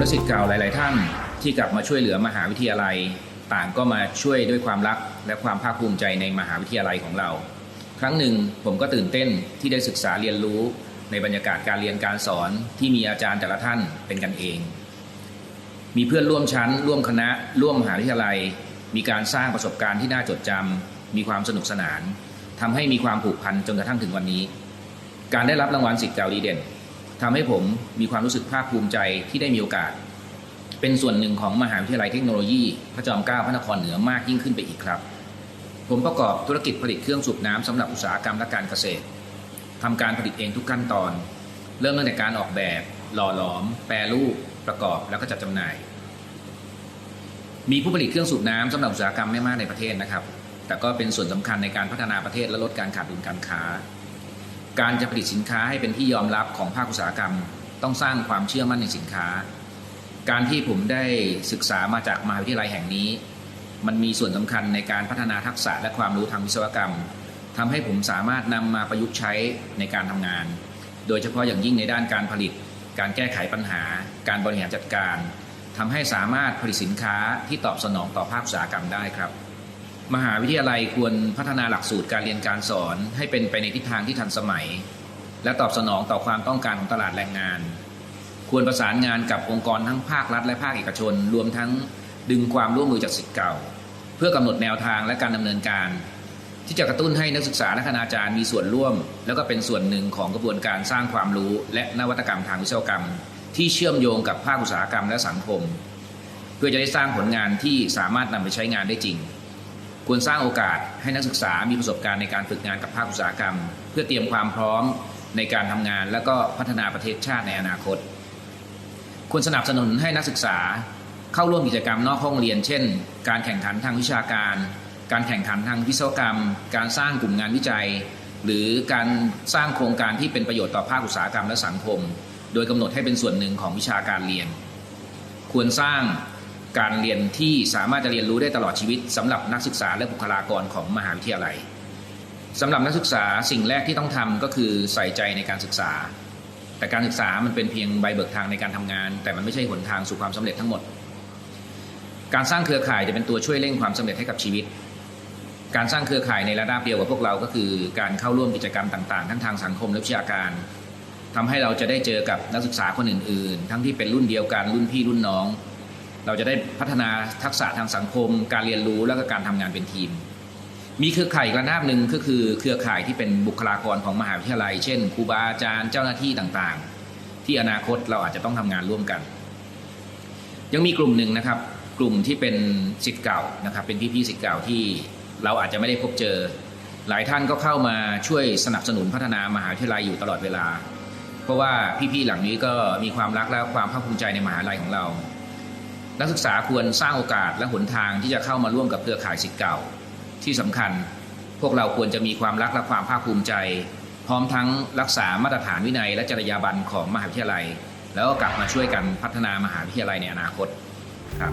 และศิษย์เก่าหลาย ๆ ท่านที่กลับมาช่วยเหลือมหาวิทยาลัย ต่างก็มาช่วยด้วยความรักและความภาคภูมิใจในมหาวิทยาลัยของเรา ครั้งหนึ่งผมก็ตื่นเต้นที่ได้ศึกษาเรียนรู้ในบรรยากาศการเรียนการสอนที่มีอาจารย์แต่ละท่านเป็นกันเอง มีเพื่อนร่วมชั้น ร่วมคณะ ร่วมมหาวิทยาลัย มีการสร้างประสบการณ์ที่น่าจดจำมีความสนุกสนานทำให้มีความผูกพันจนกระทั่งถึงวันนี้ การได้รับรางวัลสิทธิ์เก่าดีเด่น ทำให้ผมมีความรู้สึกภาคภูมิใจที่ได้มีโอกาส เป็นส่วนหนึ่งของมหาวิทยาลัยเทคโนโลยี พระจอมเกล้าพระนครเหนือมากยิ่งขึ้นไปอีกครับ ผมประกอบธุรกิจผลิตเครื่องสูบน้ำสำหรับอุตสาหกรรมและการเกษตรทำการผลิตเองทุกขั้นตอน เริ่มตั้งแต่การออกแบบ หล่อหลอม แปรรูป ประกอบแล้วก็จัดจำหน่าย มีผู้ผลิตเครื่องสูบน้ำสำหรับอุตสาหกรรมไม่มากในประเทศนะครับ แต่ก็เป็นส่วนสำคัญในการพัฒนาประเทศและลดการขาดดุลการค้า การจะผลิตสินค้าให้เป็นที่ยอมรับของภาคอุตสาหกรรม ต้องสร้างความเชื่อมั่นในสินค้า การที่ผมได้ศึกษามาจากมหาวิทยาลัยแห่งนี้ มันมีส่วนสำคัญในการพัฒนาทักษะและความรู้ทางวิศวกรรมทำให้ผมสามารถนำมาประยุกต์ใช้ในการทำงาน โดยเฉพาะอย่างยิ่งในด้านการผลิต การแก้ไขปัญหา การบริหารจัดการทำให้สามารถผลิตสินค้าที่ตอบสนองต่อภาคอุตสาหกรรมได้ครับ มหาวิทยาลัยควรพัฒนาหลักสูตรการเรียนการสอน ให้เป็นไปในทิศทางที่ทันสมัย และตอบสนองต่อความต้องการของตลาดแรงงาน ควรประสานงานกับองค์กรทั้งภาครัฐและภาคเอกชน รวมทั้งดึงความร่วมมือจากสิทธิ์เก่า เพื่อกำหนดแนวทางและการดำเนินการ ที่จะกระตุ้นให้นักศึกษาและคณาจารย์มีส่วนร่วม แล้วก็เป็นส่วนหนึ่งของกระบวนการสร้างความรู้ และนวัตกรรมทางวิศวกรรม ที่เชื่อมโยงกับภาคอุตสาหกรรมและสังคม เพื่อจะได้สร้างผลงานที่สามารถนำไปใช้งานได้จริง ควรสร้างโอกาสให้นักศึกษามีประสบการณ์ในการฝึกงานกับภาคอุตสาหกรรม เพื่อเตรียมความพร้อมในการทำงาน และก็พัฒนาประเทศชาติในอนาคต ควรสนับสนุนให้นักศึกษาเข้าร่วมกิจกรรมนอกห้องเรียน เช่น การแข่งขันทางวิชาการ การแข่งขันทางวิศวกรรม การสร้างกลุ่มงานวิจัย หรือการสร้างโครงการที่เป็นประโยชน์ต่อภาคอุตสาหกรรมและสังคม โดยกำหนดให้เป็นส่วนหนึ่งของวิชาการเรียน ควรสร้าง การเรียนที่สามารถจะเรียนรู้ได้ตลอดชีวิตสำหรับนักศึกษาและบุคลากรของมหาวิทยาลัยสำหรับนักศึกษาสิ่งแรกที่ต้องทำก็คือใส่ใจในการศึกษา แต่การศึกษามันเป็นเพียงใบเบิกทางในการทำงาน แต่มันไม่ใช่หนทางสู่ความสำเร็จทั้งหมด การสร้างเครือข่ายจะเป็นตัวช่วยเร่งความสำเร็จให้กับชีวิต การสร้างเครือข่ายในระดับเดียวกับพวกเราก็คือ การเข้าร่วมกิจกรรมต่างๆ ทั้งทางสังคมและวิชาการทำให้เราจะได้เจอกับนักศึกษาคนอื่น ๆ ทั้งที่เป็นรุ่นเดียวกันรุ่นพี่รุ่นน้อง เราจะได้พัฒนาทักษะทางสังคม การเรียนรู้และก็การทำงานเป็นทีม มีเครือข่ายอีกระนาบหนึ่งก็คือเครือข่ายที่เป็นบุคลากรของมหาวิทยาลัย เช่นครูบาอาจารย์เจ้าหน้าที่ต่างๆ ที่อนาคตเราอาจจะต้องทำงานร่วมกัน ยังมีกลุ่มหนึ่งนะครับ กลุ่มที่เป็นสิทธิ์เก่านะครับ เป็นพี่ๆสิทธิ์เก่าที่เราอาจจะไม่ได้พบเจอ หลายท่านก็เข้ามาช่วยสนับสนุนพัฒนามหาวิทยาลัยอยู่ตลอดเวลา เพราะว่าพี่ๆหลังนี้ก็มีความรักและความภาคภูมิใจในมหาลัยของเรา นักศึกษาควรสร้างโอกาสและหนทางที่จะเข้ามาร่วมกับเครือข่ายสิทธิ์เก่า ที่สำคัญ พวกเราควรจะมีความรักและความภาคภูมิใจ พร้อมทั้งรักษามาตรฐานวินัยและจริยาบรรณของมหาวิทยาลัย แล้วก็กลับมาช่วยกันพัฒนามหาวิทยาลัยในอนาคตครับ